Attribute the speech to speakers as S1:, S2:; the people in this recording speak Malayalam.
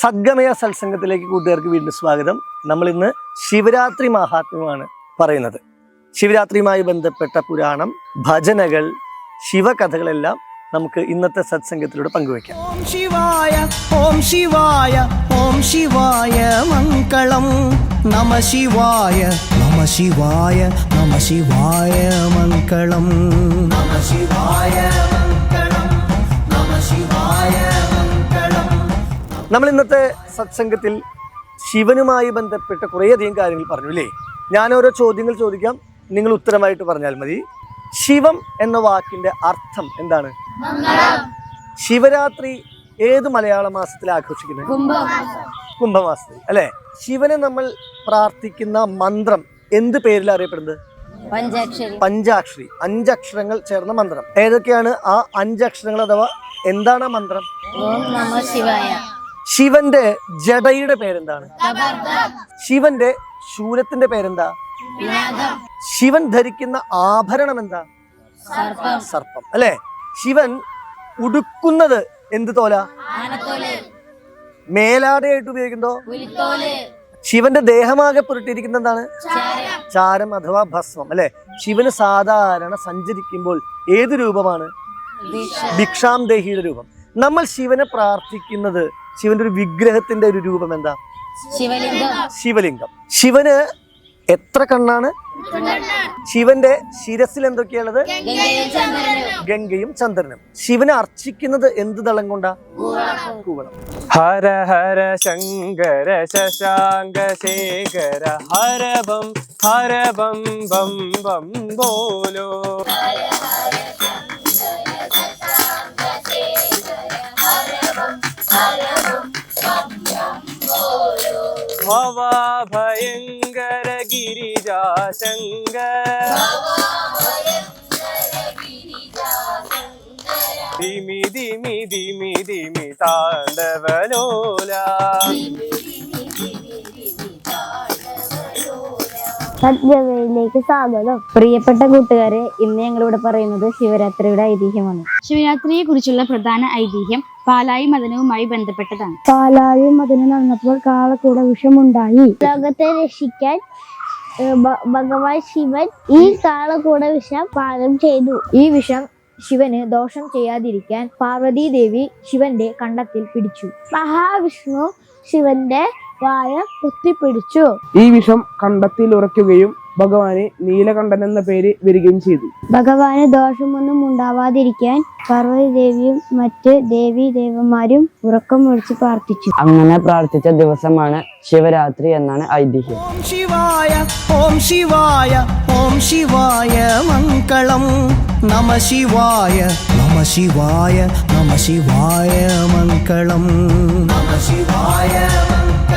S1: സദ്ഗമയ സത്സംഗത്തിലേക്ക് കൂട്ടുകാർക്ക് വീണ്ടും സ്വാഗതം. നമ്മളിന്ന് ശിവരാത്രി മഹാത്മ്യമാണ് പറയുന്നത്. ശിവരാത്രിയുമായി ബന്ധപ്പെട്ട പുരാണം ഭജനകൾ ശിവകഥകളെല്ലാം നമുക്ക് ഇന്നത്തെ സത്സംഗത്തിലൂടെ പങ്കുവയ്ക്കാം.
S2: ഓം ശിവായ ഓം ശിവായ ഓം ശിവായ മംഗളം. നമ ശിവായ നമ ശിവായ നമ ശിവായ മംഗളം. നമ ശിവായ
S1: നമ്മൾ ഇന്നത്തെ സത്സംഗത്തിൽ ശിവനുമായി ബന്ധപ്പെട്ട കുറേയധികം കാര്യങ്ങൾ പറഞ്ഞു അല്ലേ? ഞാൻ ഓരോ ചോദ്യങ്ങൾ ചോദിക്കാം നിങ്ങൾ ഉത്തരമായിട്ട് പറഞ്ഞാൽ മതി. ശിവം എന്ന വാക്കിന്റെ അർത്ഥം എന്താണ്? ശിവരാത്രി ഏത് മലയാള മാസത്തിൽ ആഘോഷിക്കുന്നത്? കുംഭമാസത്തിൽ അല്ലേ? ശിവനെ നമ്മൾ പ്രാർത്ഥിക്കുന്ന മന്ത്രം എന്ത് പേരിൽ അറിയപ്പെടുന്നത്?
S3: പഞ്ചാക്ഷരി
S1: അഞ്ചക്ഷരങ്ങൾ ചേർന്ന മന്ത്രം. ഏതൊക്കെയാണ് ആ അഞ്ചക്ഷരങ്ങൾ അഥവാ എന്താണ് ആ മന്ത്രം?
S3: ഓം നമ ശിവായ.
S1: ശിവന്റെ ജടയുടെ പേരെന്താണ്? ശിവന്റെ ശൂലത്തിന്റെ പേരെന്താ? ശിവൻ ധരിക്കുന്ന ആഭരണം എന്താ?
S3: സർപ്പം.
S1: അല്ലെ? ശിവൻ ഉടുക്കുന്നത് എന്ത് തോല? മേലാടയായിട്ട് ഉപയോഗിക്കുന്നതോ? ശിവന്റെ ദേഹമാകെ പുരട്ടിയിരിക്കുന്ന എന്താണ്?
S3: ചാരം
S1: അഥവാ ഭസ്മം. അല്ലെ? ശിവന് സാധാരണ സഞ്ചരിക്കുമ്പോൾ ഏത് രൂപമാണ്? ഭിക്ഷാം ദേഹിയുടെ രൂപം. നമ്മൾ ശിവനെ പ്രാർത്ഥിക്കുന്നത് ശിവന്റെ ഒരു വിഗ്രഹത്തിന്റെ ഒരു രൂപം എന്താ?
S3: ശിവലിംഗം.
S1: ശിവലിംഗം. ശിവന് എത്ര കണ്ണാണ്? ശിവന്റെ ശിരസിൽ എന്തൊക്കെയുള്ളത്
S3: ഗംഗയും ചന്ദ്രനും.
S1: ഗംഗയും ചന്ദ്രനും. ശിവനെ അർച്ചിക്കുന്നത് എന്ത് ദളം കൊണ്ടാ? കൂവളം.
S4: ഹര ഹര ശങ്കര ശശാങ്ക ശേഖര ഹരബം ഹരബം ഹര ബം ബം ബം ബോലോ ഭവാ ഭയങ്കര ഗിരിജാശങ്കര ദിമി ദിമി ദിമി ദിമി താണ്ഡവലോല.
S5: സദ്ഗവയിലേക്ക് സ്വാഗതം. പ്രിയപ്പെട്ട കൂട്ടുകാരെ ഇന്ന് ഞങ്ങളിവിടെ പറയുന്നത് ശിവരാത്രിയുടെ ഐതിഹ്യമാണ്.
S6: ശിവരാത്രിയെ കുറിച്ചുള്ള പ്രധാന ഐതിഹ്യം പാലായി മദനവുമായി ബന്ധപ്പെട്ടതാണ്.
S5: പാലായി മദന നടന്നപ്പോൾ കാളക്കൂടെ വിഷമുണ്ടായി. ലോകത്തെ രക്ഷിക്കാൻ ഭഗവാൻ ശിവൻ ഈ കാളക്കൂടെ വിഷം പാനം ചെയ്തു. ഈ വിഷം ശിവന് ദോഷം ചെയ്യാതിരിക്കാൻ പാർവതീദേവി ശിവന്റെ കണ്ടത്തിൽ പിടിച്ചു. മഹാവിഷ്ണു ശിവന്റെ വായ കുത്തിപ്പിടിച്ചു.
S7: ഈ വിഷം കണ്ടത്തിൽ ഉറയ്ക്കുകയും ഭഗവാന് നീലകണ്ഠൻ എന്ന പേര് വരികയും ചെയ്തു.
S5: ഭഗവാന് ദോഷമൊന്നും ഉണ്ടാവാതിരിക്കാൻ പർവതി ദേവിയും മറ്റ് ദേവി ദേവന്മാരും ഉറക്കം ഒഴിച്ച് പ്രാർത്ഥിച്ചു.
S8: അങ്ങനെ പ്രാർത്ഥിച്ച ദിവസമാണ് ശിവരാത്രി എന്നാണ് ഐതിഹ്യം.
S2: ഓം ശിവായ ഓം ശിവായ ഓം ശിവായ മംഗളം. നമ ശിവായ നമ ശിവായ നമ ശിവായ മംഗളം. നമ ശിവായ മംഗളം.